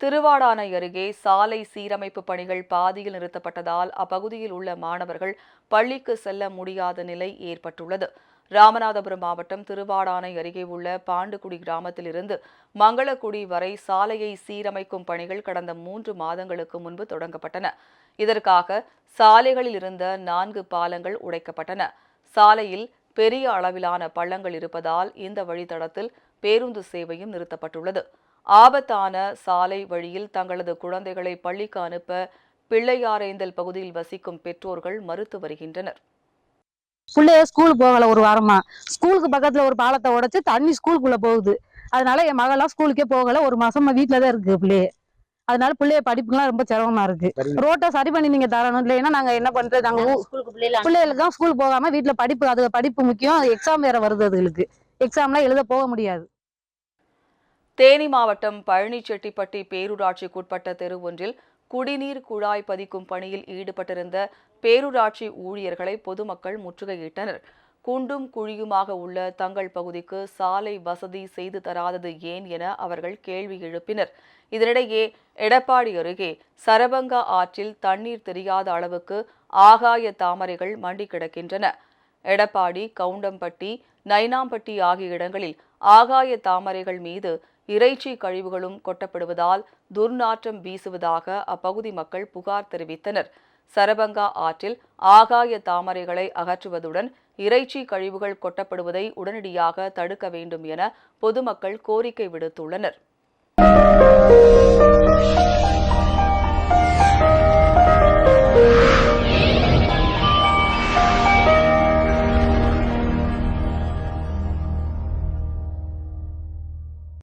திருவாடானை அருகே சாலை சீரமைப்பு பணிகள் பாதியில் நிறுத்தப்பட்டதால் அப்பகுதியில் உள்ள மாணவர்கள் பள்ளிக்கு செல்ல முடியாத நிலை ஏற்பட்டுள்ளது. ராமநாதபுரம் மாவட்டம் திருவாடானை அருகே உள்ள பாண்டுகுடி கிராமத்திலிருந்து மங்களக்குடி வரை சாலையை சீரமைக்கும் பணிகள் கடந்த மூன்று மாதங்களுக்கு முன்பு தொடங்கப்பட்டன. இதற்காக சாலைகளில் இருந்த நான்கு பாலங்கள் உடைக்கப்பட்டன. சாலையில் பெரிய அளவிலான பள்ளங்கள் இருப்பதால் இந்த வழித்தடத்தில் பேருந்து சேவையும் நிறுத்தப்பட்டுள்ளது. ஆபத்தான சாலை வழியில் தங்களது குழந்தைகளை பள்ளிக்கு அனுப்ப பிள்ளையாரேந்தல் பகுதியில் வசிக்கும் பெற்றோர்கள் மறுத்து வருகின்றனர். பிள்ளைய ஸ்கூல் போகல ஒரு வாரமா? ஸ்கூலுக்கு பக்கத்துல ஒரு பாலத்தை உடைச்சு தண்ணி ஸ்கூலுக்குள்ள போகுது. அதனால என் மகள்லாம் ஸ்கூலுக்கே போகல ஒரு மாசமா வீட்டுல தான் இருக்கு பிள்ளைய. அதனால பிள்ளைய படிப்புக்கெல்லாம் ரொம்ப சிரமமா இருக்கு. ரோட்டை சரி பண்ணி நீங்க தரணும். இல்லைன்னா நாங்க என்ன பண்றது? நாங்க பிள்ளைகளுக்கு தான் ஸ்கூல் போகாம வீட்டுல படிப்பு அது படிப்பு முக்கியம். எக்ஸாம் வேற வருது அதுகளுக்கு. எக்ஸாம்லாம் எழுத போக முடியாது. தேனி மாவட்டம் பழனிச்செட்டிப்பட்டி பேரூராட்சிக்குட்பட்ட தெரு ஒன்றில் குடிநீர் குழாய் பதிக்கும் பணியில் ஈடுபட்டிருந்த பேரூராட்சி ஊழியர்களை பொதுமக்கள் முற்றுகையிட்டனர். குண்டும் குழியுமாக உள்ள தங்கள் பகுதிக்கு சாலை வசதி செய்து தராதது ஏன் என அவர்கள் கேள்வி எழுப்பினர். இதனிடையே எடப்பாடி அருகே சரபங்கா ஆற்றில் தண்ணீர் தெரியாத அளவுக்கு ஆகாய தாமரைகள் மண்டி கிடக்கின்றன. எடப்பாடி கவுண்டம்பட்டி நைனாம்பட்டி ஆகிய இடங்களில் ஆகாய தாமரைகள் மீது இறைச்சி கழிவுகளும் கொட்டப்படுவதால் துர்நாற்றம் வீசுவதாக அப்பகுதி மக்கள் புகார் தெரிவித்தனர். சரபங்கா ஆற்றில் ஆகாய தாமரைகளை அகற்றுவதுடன் இறைச்சி கழிவுகள் கொட்டப்படுவதை உடனடியாக தடுக்க வேண்டும் என பொதுமக்கள் கோரிக்கை விடுத்துள்ளனர்.